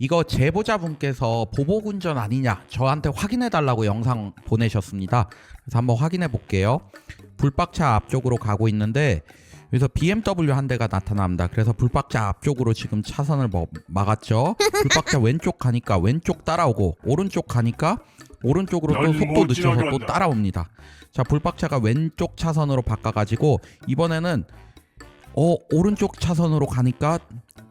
이거 제보자분께서 보복 운전 아니냐 저한테 확인해 달라고 영상 보내셨습니다. 그래서 한번 확인해 볼게요. 불박차 앞쪽으로 가고 있는데 여기서 BMW 한 대가 나타납니다. 그래서 불박차 앞쪽으로 지금 차선을 뭐 막았죠. 불박차 왼쪽 가니까 왼쪽 따라오고 오른쪽 가니까 오른쪽으로 또넌 속도 못 늦춰서 또. 따라옵니다. 자 불박차가 왼쪽 차선으로 바꿔가지고 이번에는 어 오른쪽 차선으로 가니까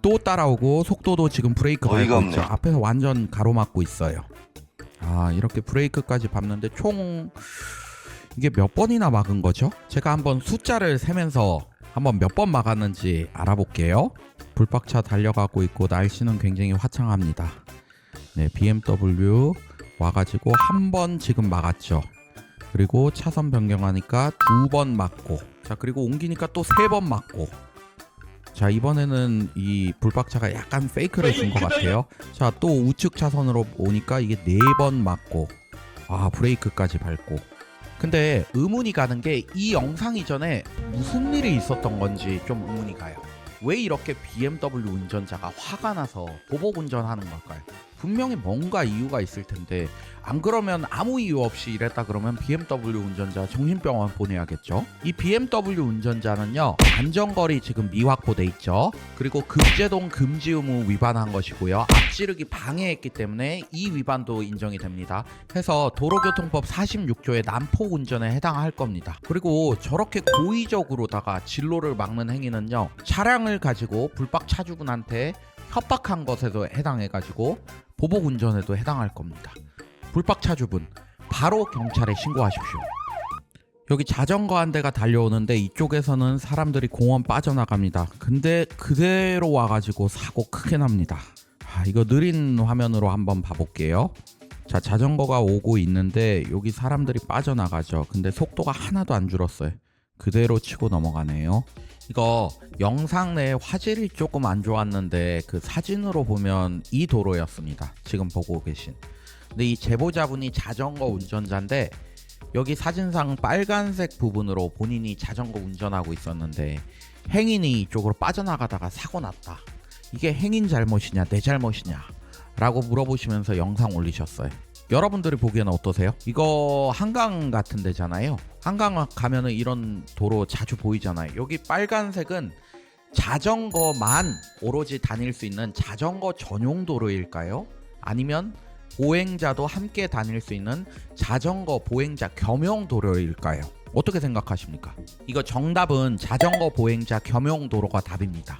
또 따라오고 속도도 지금 브레이크 밟고 있죠. 앞에서 완전 가로막고 있어요. 아 이렇게 브레이크까지 밟는데 총 이게 몇 번이나 막은 거죠? 제가 한번 숫자를 세면서 한번 몇 번 막았는지 알아볼게요. 불박차 달려가고 있고 날씨는 굉장히 화창합니다. 네, BMW 와가지고 한 번 지금 막았죠. 그리고 차선 변경하니까 두 번 막고, 자 그리고 옮기니까 또 세번 막고. 자 이번에는 이 불박차가 약간 페이크를 준 것 같아요. 자 또 우측 차선으로 오니까 이게 네번 막고, 아 브레이크까지 밟고. 근데 의문이 가는 게 이 영상 이전에 무슨 일이 있었던 건지 좀 의문이 가요. 왜 이렇게 BMW 운전자가 화가 나서 보복 운전하는 걸까요? 분명히 뭔가 이유가 있을 텐데 안 그러면 아무 이유 없이 이랬다 그러면 BMW 운전자 정신병원 보내야겠죠. 이 BMW 운전자는요 안전거리 지금 미확보돼 있죠. 그리고 급제동 금지 의무 위반한 것이고요. 앞지르기 방해했기 때문에 이 위반도 인정이 됩니다. 해서 도로교통법 46조의 난폭 운전에 해당할 겁니다. 그리고 저렇게 고의적으로다가 진로를 막는 행위는요 차량을 가지고 불박 차주분한테 협박한 것에도 해당해가지고 보복 운전에도 해당할 겁니다. 불박 차주분 바로 경찰에 신고하십시오. 여기 자전거 한 대가 달려오는데 이쪽에서는 사람들이 공원 빠져나갑니다. 근데 그대로 와가지고 사고 크게 납니다. 아, 이거 느린 화면으로 한번 봐볼게요. 자, 자전거가 오고 있는데 여기 사람들이 빠져나가죠. 근데 속도가 하나도 안 줄었어요. 그대로 치고 넘어가네요. 이거 영상 내 화질이 조금 안 좋았는데 그 사진으로 보면 이 도로였습니다. 지금 보고 계신. 근데 이 제보자분이 자전거 운전자인데 여기 사진상 빨간색 부분으로 본인이 자전거 운전하고 있었는데 행인이 이쪽으로 빠져나가다가 사고 났다. 이게 행인 잘못이냐 내 잘못이냐 라고 물어보시면서 영상 올리셨어요. 여러분들이 보기에는 어떠세요? 이거 한강 같은 데잖아요. 한강 가면은 이런 도로 자주 보이잖아요. 여기 빨간색은 자전거만 오로지 다닐 수 있는 자전거 전용 도로일까요? 아니면 보행자도 함께 다닐 수 있는 자전거 보행자 겸용 도로일까요? 어떻게 생각하십니까? 이거 정답은 자전거 보행자 겸용 도로가 답입니다.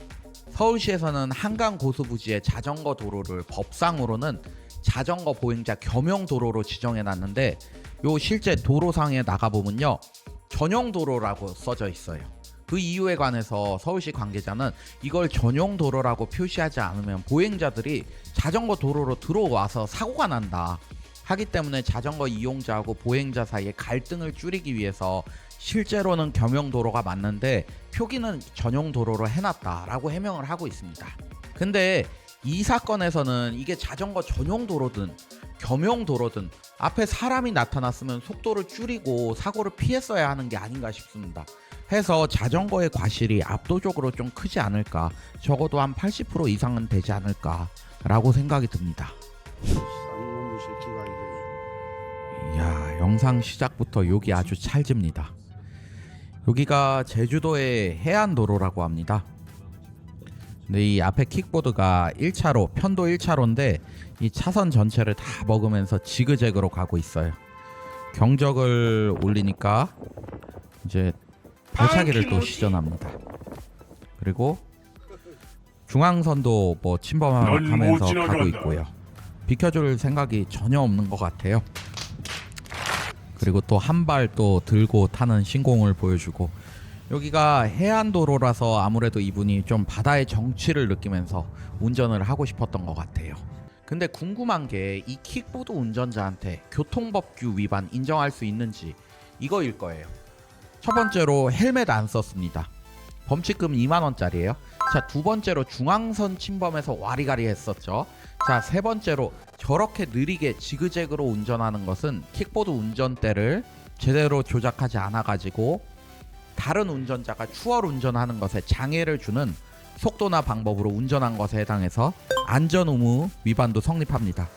서울시에서는 한강 고수부지의 자전거 도로를 법상으로는 자전거 보행자 겸용 도로로 지정해 놨는데 요 실제 도로상에 나가 보면요. 전용 도로라고 써져 있어요. 그 이유에 관해서 서울시 관계자는 이걸 전용 도로라고 표시하지 않으면 보행자들이 자전거 도로로 들어와서 사고가 난다. 하기 때문에 자전거 이용자하고 보행자 사이의 갈등을 줄이기 위해서 실제로는 겸용 도로가 맞는데 표기는 전용 도로로 해놨다라고 해명을 하고 있습니다. 근데 이 사건에서는 이게 자전거 전용 도로든 겸용 도로든 앞에 사람이 나타났으면 속도를 줄이고 사고를 피했어야 하는 게 아닌가 싶습니다. 해서 자전거의 과실이 압도적으로 좀 크지 않을까 적어도 한 80% 이상은 되지 않을까 라고 생각이 듭니다. 이야 영상 시작부터 여기 아주 찰집니다. 여기가 제주도의 해안 도로라고 합니다. 근데 이 앞에 킥보드가 1차로 편도 1차로인데 이 차선 전체를 다 먹으면서 지그재그로 가고 있어요. 경적을 올리니까 이제 발차기를 또 시전합니다. 그리고 중앙선도 뭐 침범하면서 가고. 있고요. 비켜줄 생각이 전혀 없는 것 같아요. 그리고 또 한 발 또 들고 타는 신공을 보여주고 여기가 해안도로라서 아무래도 이분이 좀 바다의 정취를 느끼면서 운전을 하고 싶었던 것 같아요. 근데 궁금한 게 이 킥보드 운전자한테 교통법규 위반 인정할 수 있는지 이거일 거예요. 첫 번째로 헬멧 안 썼습니다. 범칙금 2만 원짜리예요. 자, 두 번째로 중앙선 침범해서 와리가리 했었죠. 자, 세 번째로 저렇게 느리게 지그재그로 운전하는 것은 킥보드 운전대를 제대로 조작하지 않아 가지고 다른 운전자가 추월 운전하는 것에 장애를 주는 속도나 방법으로 운전한 것에 해당해서 안전 의무 위반도 성립합니다.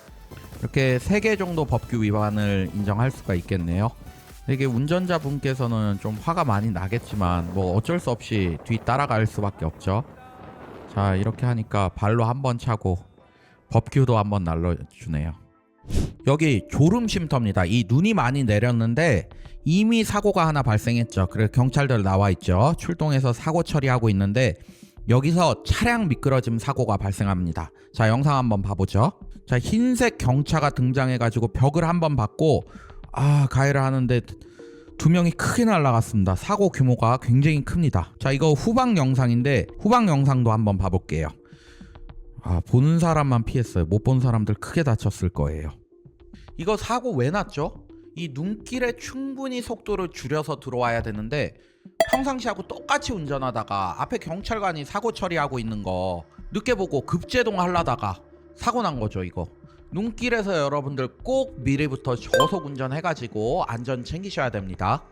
이렇게 세 개 정도 법규 위반을 인정할 수가 있겠네요. 이게 운전자 분께서는 좀 화가 많이 나겠지만 뭐 어쩔 수 없이 뒤 따라갈 수밖에 없죠. 자 이렇게 하니까 발로 한 번 차고 법규도 한번 날려주네요. 여기 졸음 쉼터입니다. 이 눈이 많이 내렸는데 이미 사고가 하나 발생했죠. 그래서 경찰들 나와 있죠. 출동해서 사고 처리하고 있는데 여기서 차량 미끄러짐 사고가 발생합니다. 자 영상 한번 봐보죠. 자 흰색 경차가 등장해가지고 벽을 한번 받고 아 가해를 하는데 두 명이 크게 날아갔습니다. 사고 규모가 굉장히 큽니다. 자 이거 후방 영상인데 후방 영상도 한번 봐볼게요. 아 보는 사람만 피했어요. 못 본 사람들 크게 다쳤을 거예요. 이거 사고 왜 났죠? 이 눈길에 충분히 속도를 줄여서 들어와야 되는데 평상시하고 똑같이 운전하다가 앞에 경찰관이 사고 처리하고 있는 거 늦게 보고 급제동 하려다가 사고 난 거죠 이거. 눈길에서 여러분들 꼭 미리부터 저속 운전해가지고 안전 챙기셔야 됩니다.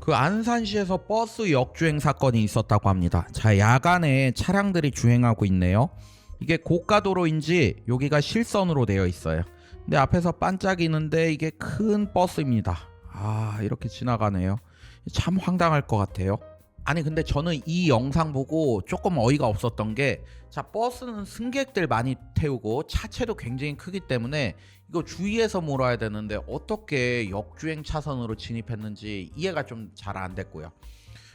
그 안산시에서 버스 역주행 사건이 있었다고 합니다. 자 야간에 차량들이 주행하고 있네요. 이게 고가도로인지 여기가 실선으로 되어 있어요 근데 앞에서 반짝이는데 이게 큰 버스입니다 아 이렇게 지나가네요 참 황당할 것 같아요. 아니 근데 저는 이 영상 보고 조금 어이가 없었던 게 자 버스는 승객들 많이 태우고 차체도 굉장히 크기 때문에 이거 주의해서 몰아야 되는데 어떻게 역주행 차선으로 진입했는지 이해가 좀 잘 안 됐고요.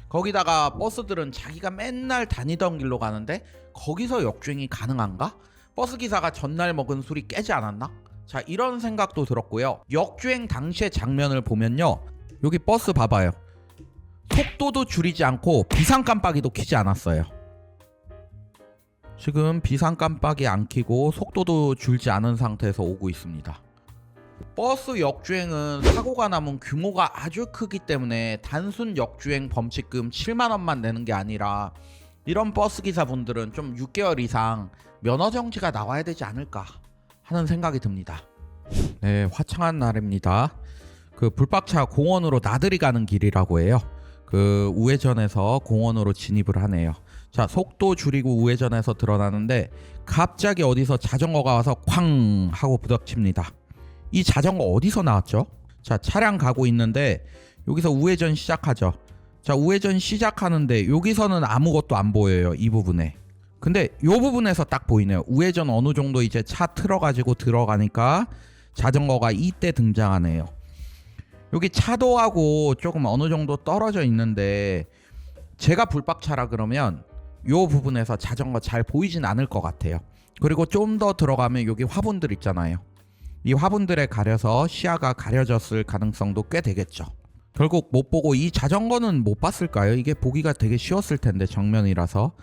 거기다가 버스들은 자기가 맨날 다니던 길로 가는데 거기서 역주행이 가능한가? 버스 기사가 전날 먹은 술이 깨지 않았나? 자 이런 생각도 들었고요. 역주행 당시의 장면을 보면요. 여기 버스 봐봐요. 속도도 줄이지 않고 비상 깜빡이도 켜지 않았어요. 지금 비상 깜빡이 안 켜고 속도도 줄지 않은 상태에서 오고 있습니다. 버스 역주행은 사고가 나면 규모가 아주 크기 때문에 단순 역주행 범칙금 7만 원만 내는 게 아니라 이런 버스 기사분들은 좀 6개월 이상 면허 정지가 나와야 되지 않을까 하는 생각이 듭니다. 네, 화창한 날입니다. 그 불박차 공원으로 나들이 가는 길이라고 해요. 그 우회전에서 공원으로 진입을 하네요. 자, 속도 줄이고 우회전에서 드러나는데 갑자기 어디서 자전거가 와서 쾅 하고 부닥칩니다. 이 자전거 어디서 나왔죠? 자, 차량 가고 있는데 여기서 우회전 시작하죠. 자, 우회전 시작하는데 여기서는 아무것도 안 보여요. 이 부분에. 근데 이 부분에서 딱 보이네요. 우회전 어느 정도 이제 차 틀어가지고 들어가니까 자전거가 이때 등장하네요. 여기 차도하고 조금 어느 정도 떨어져 있는데 제가 불박차라 그러면 요 부분에서 자전거 잘 보이진 않을 것 같아요. 그리고 좀 더 들어가면 여기 화분들 있잖아요. 이 화분들에 가려서 시야가 가려졌을 가능성도 꽤 되겠죠. 결국 못 보고 이 자전거는 못 봤을까요? 이게 보기가 되게 쉬웠을 텐데 정면이라서.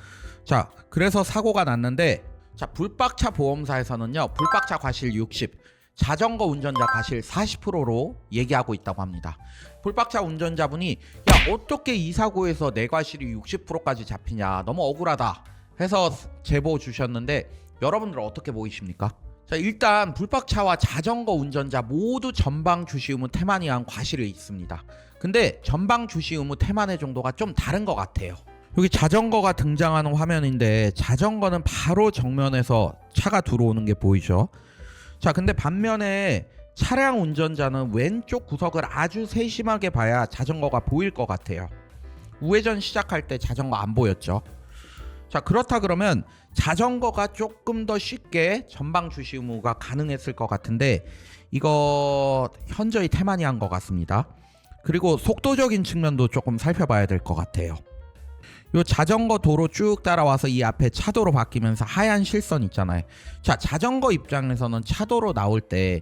자, 그래서 사고가 났는데 자, 불박차 보험사에서는요. 불박차 과실 60, 자전거 운전자 과실 40%로 얘기하고 있다고 합니다. 불박차 운전자분이 야 어떻게 이 사고에서 내 과실이 60%까지 잡히냐 너무 억울하다 해서 제보 주셨는데 여러분들 어떻게 보이십니까? 자 일단 불박차와 자전거 운전자 모두 전방 주시 의무 태만이한 과실이 있습니다. 근데 전방 주시 의무 태만의 정도가 좀 다른 것 같아요. 여기 자전거가 등장하는 화면인데 자전거는 바로 정면에서 차가 들어오는 게 보이죠? 자, 근데 반면에 차량 운전자는 왼쪽 구석을 아주 세심하게 봐야 자전거가 보일 것 같아요. 우회전 시작할 때 자전거 안 보였죠. 자, 그렇다 그러면 자전거가 조금 더 쉽게 전방 주시 의무가 가능했을 것 같은데 이거 현저히 태만이 한 것 같습니다. 그리고 속도적인 측면도 조금 살펴봐야 될 것 같아요. 요 자전거 도로 쭉 따라와서 이 앞에 차도로 바뀌면서 하얀 실선 있잖아요. 자, 자전거 입장에서는 차도로 나올 때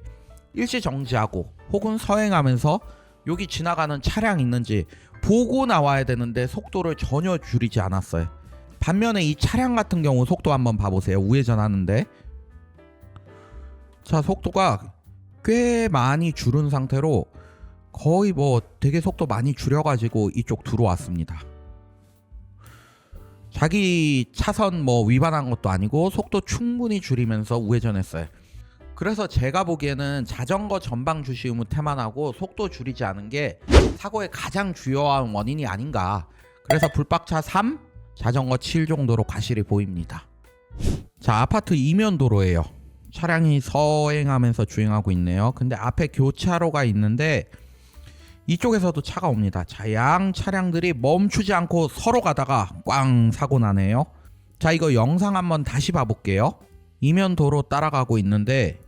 일시 정지하고 혹은 서행하면서 여기 지나가는 차량 있는지 보고 나와야 되는데 속도를 전혀 줄이지 않았어요. 반면에 이 차량 같은 경우 속도 한번 봐보세요. 우회전 하는데 자 속도가 꽤 많이 줄은 상태로 거의 뭐 되게 속도 많이 줄여가지고 이쪽 들어왔습니다. 자기 차선 뭐 위반한 것도 아니고 속도 충분히 줄이면서 우회전했어요. 그래서 제가 보기에는 자전거 전방 주시 의무 태만하고 속도 줄이지 않은 게 사고의 가장 주요한 원인이 아닌가. 그래서 불박차 3, 자전거 칠 정도로 과실이 보입니다. 자, 아파트 이면 도로예요. 차량이 서행하면서 주행하고 있네요. 근데 앞에 교차로가 있는데 이쪽에서도 차가 옵니다. 자, 양 차량들이 멈추지 않고 서로 가다가 꽝 사고 나네요. 자, 이거 영상 한번 다시 봐볼게요. 이면 도로 따라가고 있는데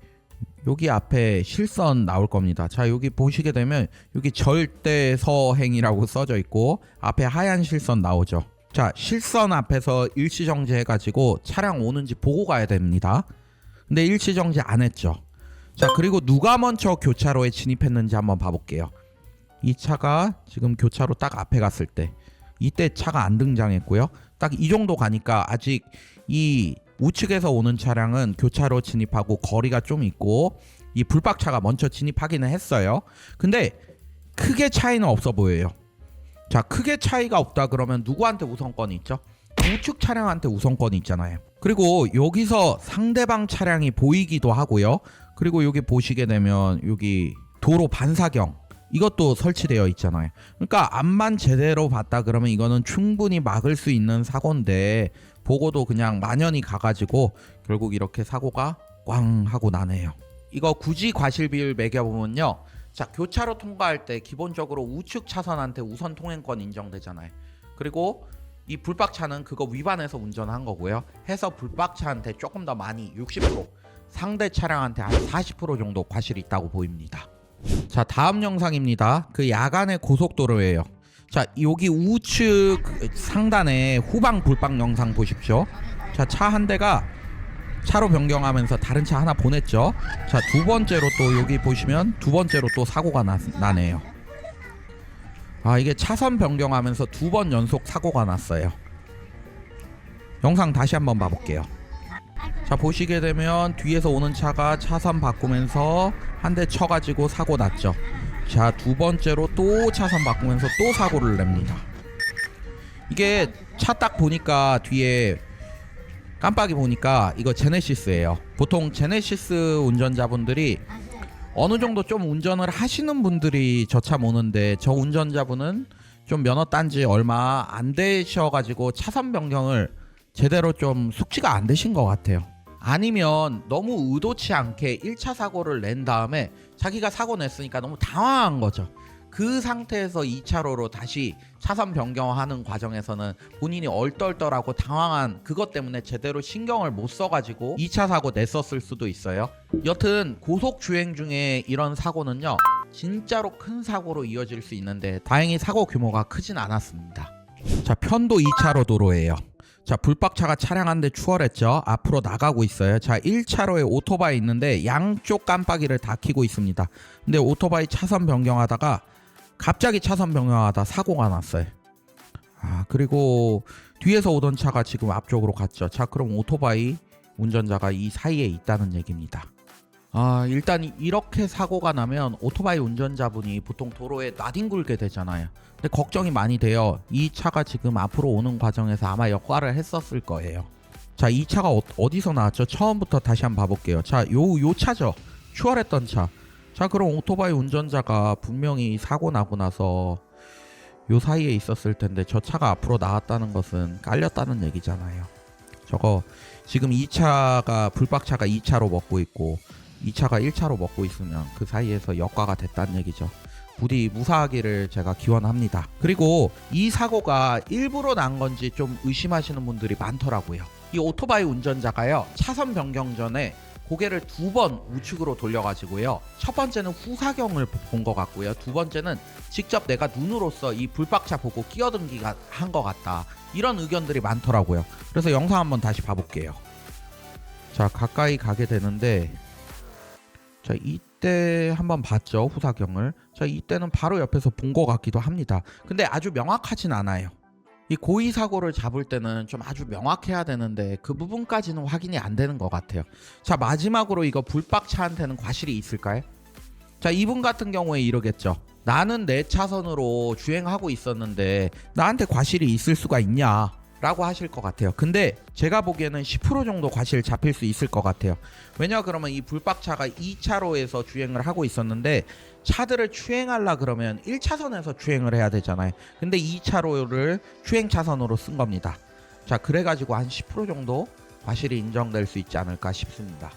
여기 앞에 실선 나올 겁니다. 자, 여기 보시게 되면 여기 절대 서행이라고 써져 있고 앞에 하얀 실선 나오죠. 자, 실선 앞에서 일시 정지해 가지고 차량 오는지 보고 가야 됩니다. 근데 일시 정지 안 했죠. 자, 그리고 누가 먼저 교차로에 진입했는지 한번 봐 볼게요. 이 차가 지금 교차로 딱 앞에 갔을 때 이때 차가 안 등장했고요. 딱 이 정도 가니까 아직 이 우측에서 오는 차량은 교차로 진입하고 거리가 좀 있고 이 불박차가 먼저 진입하기는 했어요. 근데 크게 차이는 없어 보여요. 자, 크게 차이가 없다 그러면 누구한테 우선권이 있죠? 우측 차량한테 우선권이 있잖아요. 그리고 여기서 상대방 차량이 보이기도 하고요. 그리고 여기 보시게 되면 여기 도로 반사경 이것도 설치되어 있잖아요. 그러니까 앞만 제대로 봤다 그러면 이거는 충분히 막을 수 있는 사고인데 보고도 그냥 만연히 가가지고 결국 이렇게 사고가 꽝 하고 나네요. 이거 굳이 과실 비율 매겨보면요. 자 교차로 통과할 때 기본적으로 우측 차선한테 우선 통행권 인정되잖아요. 그리고 이 불박차는 그거 위반해서 운전한 거고요. 해서 불박차한테 조금 더 많이 60% 상대 차량한테 한 40% 정도 과실이 있다고 보입니다. 자 다음 영상입니다. 그 야간의 고속도로예요. 자 여기 우측 상단에 후방 불박 영상 보십시오. 자 차 한 대가 차로 변경하면서 다른 차 하나 보냈죠. 자 두 번째로 또 여기 보시면 두 번째로 또 사고가 나, 나네요. 아 이게 차선 변경하면서 두 번 연속 사고가 났어요. 영상 다시 한번 봐볼게요. 자 보시게 되면 뒤에서 오는 차가 차선 바꾸면서 한 대 쳐가지고 사고 났죠. 자 두 번째로 또 차선 바꾸면서 또 사고를 냅니다. 이게 차 딱 보니까 뒤에 깜빡이 보니까 이거 제네시스예요. 보통 제네시스 운전자분들이 어느 정도 좀 운전을 하시는 분들이 저 차 모는데 저 운전자분은 좀 면허 딴 지 얼마 안 되셔가지고 차선 변경을 제대로 좀 숙지가 안 되신 것 같아요. 아니면 너무 의도치 않게 1차 사고를 낸 다음에 자기가 사고 냈으니까 너무 당황한 거죠. 그 상태에서 2차로로 다시 차선 변경하는 과정에서는 본인이 얼떨떨하고 당황한 그것 때문에 제대로 신경을 못 써가지고 2차 사고 냈었을 수도 있어요. 여튼 고속 주행 중에 이런 사고는요, 진짜로 큰 사고로 이어질 수 있는데 다행히 사고 규모가 크진 않았습니다. 자, 편도 2차로 도로예요. 자, 불박차가 차량 한 대 추월했죠. 앞으로 나가고 있어요. 자, 1차로에 오토바이 있는데 양쪽 깜빡이를 다 켜고 있습니다. 근데 오토바이 차선 변경하다가 갑자기 차선 변경하다 사고가 났어요. 아, 그리고 뒤에서 오던 차가 지금 앞쪽으로 갔죠. 자, 그럼 오토바이 운전자가 이 사이에 있다는 얘기입니다. 아, 일단 이렇게 사고가 나면 오토바이 운전자분이 보통 도로에 나뒹굴게 되잖아요. 근데 걱정이 많이 돼요. 이 차가 지금 앞으로 오는 과정에서 아마 역할을 했었을 거예요. 자, 이 차가 어, 어디서 나왔죠? 처음부터 다시 한번 봐볼게요. 자, 요, 요 차죠. 추월했던 차. 자, 그럼 오토바이 운전자가 분명히 사고 나고 나서 요 사이에 있었을 텐데 저 차가 앞으로 나왔다는 것은 깔렸다는 얘기잖아요. 저거 지금 이 차가 불박차가 2차로 먹고 있고 2차가 1차로 먹고 있으면 그 사이에서 역과가 됐다는 얘기죠. 부디 무사하기를 제가 기원합니다. 그리고 이 사고가 일부러 난 건지 좀 의심하시는 분들이 많더라고요. 이 오토바이 운전자가요 차선 변경 전에 고개를 두 번 우측으로 돌려가지고요. 첫 번째는 후사경을 본 것 같고요. 두 번째는 직접 내가 눈으로서 이 불박차 보고 끼어든기가 한 것 같다. 이런 의견들이 많더라고요. 그래서 영상 한번 다시 봐볼게요. 자 가까이 가게 되는데 자 이때 한번 봤죠 후사경을. 자 이때는 바로 옆에서 본 것 같기도 합니다. 근데 아주 명확하진 않아요. 이 고의 사고를 잡을 때는 좀 아주 명확해야 되는데 그 부분까지는 확인이 안 되는 것 같아요. 자 마지막으로 이거 불박차한테는 과실이 있을까요? 자 이분 같은 경우에 이러겠죠. 나는 내 차선으로 주행하고 있었는데 나한테 과실이 있을 수가 있냐? 라고 하실 것 같아요. 근데 제가 보기에는 10% 정도 과실 잡힐 수 있을 것 같아요. 왜냐 그러면 이 불박차가 2차로에서 주행을 하고 있었는데 차들을 추행하려 그러면 1차선에서 주행을 해야 되잖아요. 근데 2차로를 주행 차선으로 쓴 겁니다. 자 그래가지고 한 10% 정도 과실이 인정될 수 있지 않을까 싶습니다.